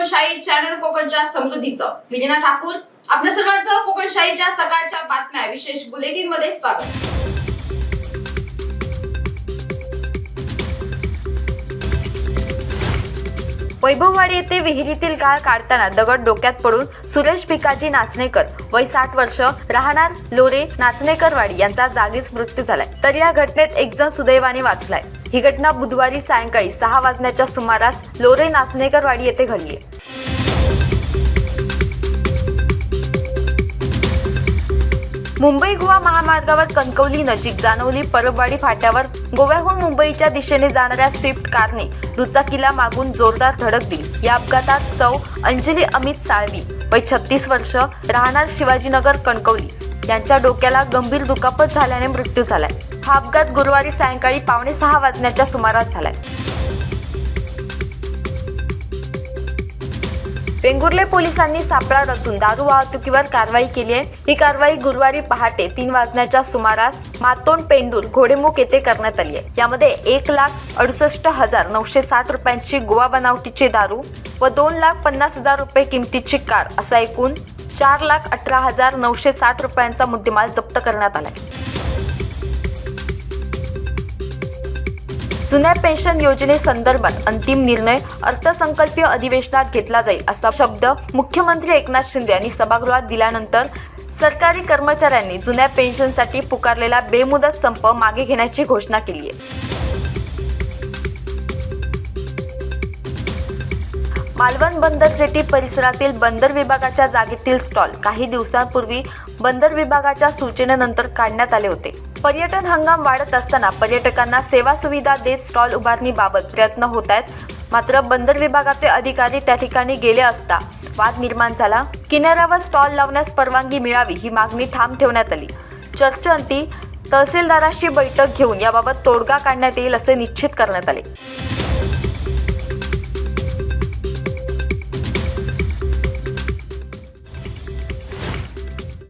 कोकणशाही channel कोकणच्या समृद्धीचं. विलिना ठाकूर आपल्या सर्वांचं कोकणशाहीच्या सकाळच्या बातम्या. विशेष बुलेटिनमध्ये स्वागत. वैभववाडी येथे विहिरीतील गाळ काढताना दगड डोक्यात पडून सुरेश भिकाजी नाचणेकर वय साठ वर्ष राहणार लोरे नाचणेकरवाडी यांचा जागीच मृत्यू झालाय. तर या घटनेत एक जण सुदैवाने वाचलाय. ही घटना बुधवारी सायंकाळी सहा वाजण्याच्या सुमारास लोरे नाचणेकरवाडी येथे घडली मुंबई गोवा महामार्गावर कणकवली नजीक जानवली परबवाडी फाट्यावर गोव्याहून मुंबईच्या दिशेने जाणाऱ्या स्विफ्ट कारने दुचाकीला मागून जोरदार धडक दिली. या अपघातात सौ अंजली अमित साळवी वय छत्तीस वर्ष राहणार शिवाजीनगर कणकवली. यांच्या डोक्याला गंभीर दुखापत झाल्याने मृत्यू झालाय. हा अपघात गुरुवारी सायंकाळी पावणे सहा वाजण्याच्या सुमारास झालाय. वेंगुर्ले पोलिसांनी सापळा रचून दारू वाहतुकीवर कारवाई केली आहे. ही कारवाई गुरुवारी पहाटे तीन वाजण्याच्या सुमारास मातोंड पेंडूर घोडेमुख येथे करण्यात आली आहे. यामध्ये एक लाख अडुसष्ट हजार नऊशे साठ रुपयांची गोवा बनावटीची दारू व दोन लाख पन्नास हजार रुपये किमतीची कार असा एकूण चार लाख अठरा हजार नऊशे साठ रुपयांचा मुद्देमाल जप्त करण्यात आलाय जुन्या पेन्शन योजनेसंदर्भात अंतिम निर्णय अर्थसंकल्पीय अधिवेशनात घेतला जाईल असा शब्द मुख्यमंत्री एकनाथ शिंदे यांनी सभागृहात दिल्यानंतर सरकारी कर्मचाऱ्यांनी जुन्या पेन्शनसाठी पुकारलेला बेमुदत संप मागे घेण्याची घोषणा केली आहे. मालवण बंदर जेटी परिसरातील बंदर विभागाच्या जागेतील स्टॉल काही दिवसांपूर्वी बंदर विभागाच्या सूचनेनंतर काढण्यात आले होते. पर्यटन हंगाम वाढत असताना पर्यटकांना सेवा सुविधा देत स्टॉल उभारणीबाबत प्रयत्न होत आहेत. मात्र बंदर विभागाचे अधिकारी त्या ठिकाणी गेले असता वाद निर्माण झाला. किनाऱ्यावर स्टॉल लावण्यास परवानगी मिळावी ही मागणी ठाम ठेवण्यात आली. चर्चेअंती तहसीलदाराशी बैठक घेऊन याबाबत तोडगा काढण्यात येईल असे निश्चित करण्यात आले.